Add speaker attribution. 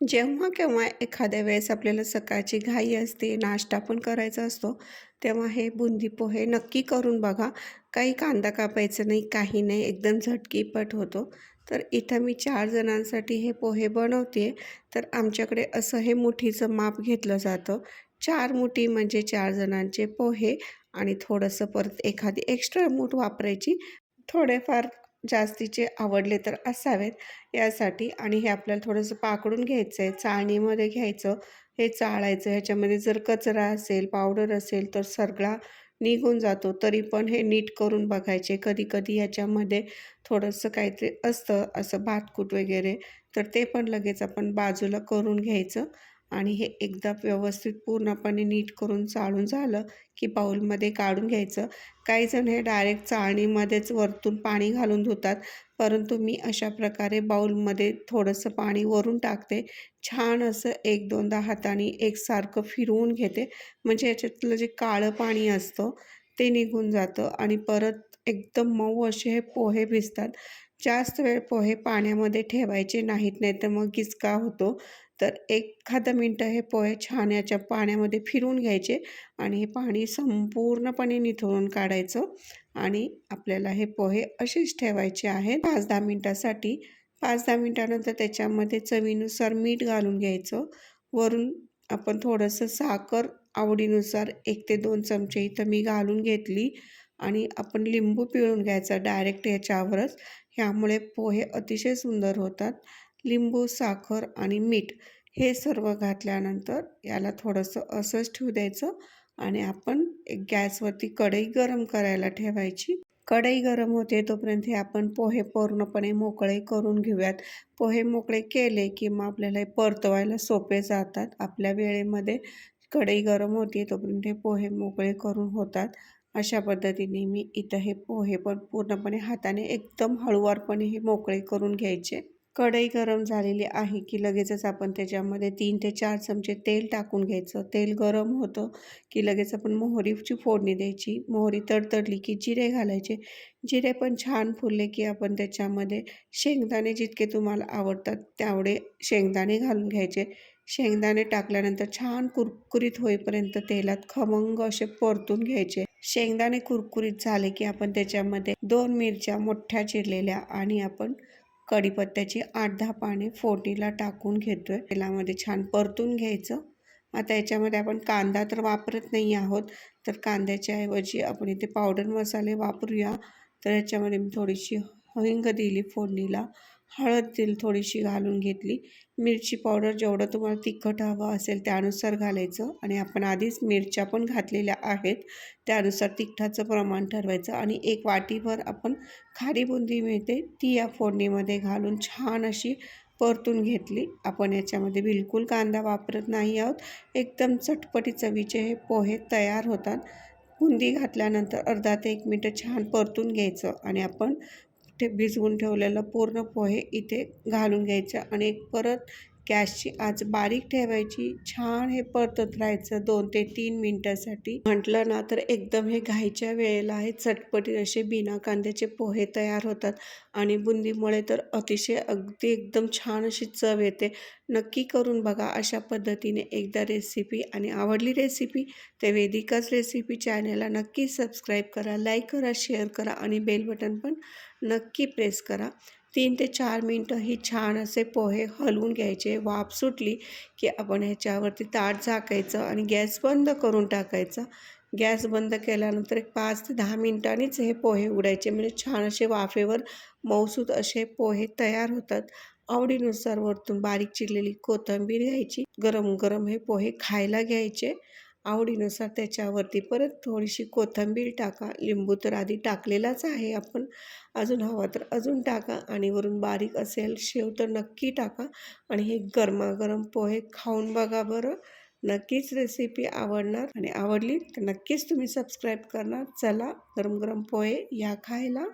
Speaker 1: जेव्हा केव्हा एखाद्या वेळेस आपल्याला सकाळची घाई असते, नाश्ता पण करायचा असतो, तेव्हा हे बुंदी पोहे नक्की करून बघा. काही कांदा कापायचा नाही, काही नाही, एकदम झटकीपट होतो. तर इथं मी चार जणांसाठी हे पोहे बनवते तर आमच्याकडे असं हे मुठीचं माप घेतलं जातं. चार मुठी म्हणजे चार जणांचे पोहे आणि थोडंसं परत एखादी एक्स्ट्रा मूठ वापरायची. थोडेफार जास्तीचे आवडले तर असावेत यासाठी. आणि हे आपल्याला थोडंसं पाकडून घ्यायचं आहे चाळणीमध्ये घ्यायचं. हे चाळायचं. ह्याच्यामध्ये जर कचरा असेल पावडर असेल तर सगळा निघून जातो. तरी पण हे नीट करून बघायचे. कधी कधी ह्याच्यामध्ये थोडंसं काहीतरी असतं असं भातकूट वगैरे. तर ते पण लगेच आपण बाजूला करून घ्यायचं. आणि हे एकदा व्यवस्थित पूर्णपणे नीट करून चाळून झालं की बाऊलमध्ये काढून घ्यायचं. काही जण हे डायरेक्ट चाळणीमध्येच वरतून पाणी घालून धुतात परंतु मी अशा प्रकारे बाऊलमध्ये थोडंसं पाणी वरून टाकते. छान असं एक दोनदा हाताने एकसारखं फिरवून घेते. म्हणजे याच्यातलं जे काळं पाणी असतं ते निघून जातं आणि परत एकदम मऊ असे हे पोहे भिजतात. जास्त वेळ पोहे पाण्यामध्ये ठेवायचे नाहीत नाही तर मग गिचका होतो. तर एखादं मिनटं हे पोहे छान याच्या पाण्यामध्ये फिरून घ्यायचे आणि हे पाणी संपूर्णपणे निथळून काढायचं आणि आपल्याला हे पोहे असेच ठेवायचे आहेत. पाच दहा मिनटासाठी पाच दहा मिनटानंतर त्याच्यामध्ये चवीनुसार मीठ घालून घ्यायचं. वरून आपण थोडंसं साखर आवडीनुसार एक ते दोन चमचे इथं मी घालून घेतली आणि आपण लिंबू पिळून घ्यायचा डायरेक्ट याच्यावरच ह्यामुळे पोहे अतिशय सुंदर होतात. लिंबू साखर आणि मीठ हे सर्व घातल्यानंतर याला थोडंसं असंच ठेवू द्यायचं आणि आपण एक गॅसवरती कढई गरम करायला ठेवायची. कढई गरम होते तोपर्यंत हे आपण पोहे पूर्णपणे मोकळे करून घेऊयात. पोहे मोकळे केले की मग आपल्याला हे परतवायला सोपे जातात. आपल्या वेळेमध्ये कढई गरम होते तोपर्यंत हे पोहे मोकळे करून होतात. अशा पद्धतीने मी इथं हे पोहे पण पूर्णपणे हाताने एकदम हळुवारपणे हे मोकळे करून घ्यायचे. कढई गरम झालेली आहे की लगेचच आपण त्याच्यामध्ये तीन ते चार चमचे तेल टाकून घ्यायचं. तेल गरम होतं की लगेच आपण मोहरीची फोडणी द्यायची. मोहरी तडतडली की जिरे घालायचे. जिरे पण छान फुलले की आपण त्याच्यामध्ये शेंगदाणे जितके तुम्हाला आवडतात तेवढे शेंगदाणे घालून घ्यायचे. शेंगदाणे टाकल्यानंतर छान कुरकुरीत होईपर्यंत तेलात खमंग असे परतून घ्यायचे. शेंगदाणे कुरकुरीत झाले की आपण त्याच्यामध्ये दोन मिरच्या मोठ्या चिरलेल्या आणि आपण कढीपत्त्याची आठ दहा पाने फोडणीला टाकून घेतो आहे तेलामध्ये छान परतून घ्यायचं. आता याच्यामध्ये आपण कांदा तर वापरत नाही आहोत. तर कांद्याच्या ऐवजी आपण इथे पावडर मसाले वापरूया. तर याच्यामध्ये मी थोडीशी हिंग दिली फोडणीला. हळद तेल थोडीशी घालून घेतली. मिरची पावडर जेवढं तुम्हाला तिखट हवं असेल त्यानुसार घालायचं आणि आपण आधीच मिरच्या पण घातलेल्या आहेत. त्यानुसार तिखटाचं प्रमाण ठरवायचं आणि एक वाटीभर आपण खारी बुंदी मिळते ती या फोडणीमध्ये घालून छान अशी परतून घेतली. आपण याच्यामध्ये बिलकुल कांदा वापरत नाही आहोत. एकदम चटपटी चवीचे हे पोहे तयार होतात. बुंदी घातल्यानंतर अर्धा ते एक मिनटं छान परतून घ्यायचं आणि आपण ते भिजवून ठेवलेलं पूर्ण पोहे इथे घालून घ्यायचं आणि परत गॅसची आज बारीक ठेवायची. छान हे परतत राहायचं दोन ते तीन मिनटासाठी. म्हटलं ना तर एकदम हे घाईच्या वेळेला हे चटपटीत असे बिना कांद्याचे पोहे तयार होतात आणि बुंदीमुळे तर अतिशय अगदी एकदम छान अशी चव येते. नक्की करून बघा अशा पद्धतीने एकदा रेसिपी आणि आवडली रेसिपी ते वेदिकाच रेसिपी चॅनलला नक्की सबस्क्राईब करा लाईक करा शेअर करा आणि बेल बटन पण नक्की प्रेस करा. तीन ते चार मिनटं ही छान असे पोहे हलवून घ्यायचे. वाफ सुटली की आपण ह्याच्यावरती ताट झाकायचं आणि गॅस बंद करून टाकायचा. गॅस बंद केल्यानंतर एक पाच ते दहा मिनटांनीच हे पोहे उडायचे म्हणजे छान असे वाफेवर मौसूद असे पोहे तयार होतात. आवडीनुसार वरतून बारीक चिरलेली कोथिंबीर घ्यायची. गरम गरम हे पोहे खायला घ्यायचे. आवडीनुसार त्याच्यावरती परत थोडीशी कोथिंबीर टाका. लिंबू तर आधी टाकलेलाच आहे आपण. अजून हवा तर अजून टाका आणि वरून बारीक असेल शेव तर नक्की टाका. आणि हे गरमागरम पोहे खाऊन बघा बरं. नक्कीच रेसिपी आवडणार. आणि आवडली तर नक्कीच तुम्ही सबस्क्राईब करणार. चला गरम गरम पोहे या खायला.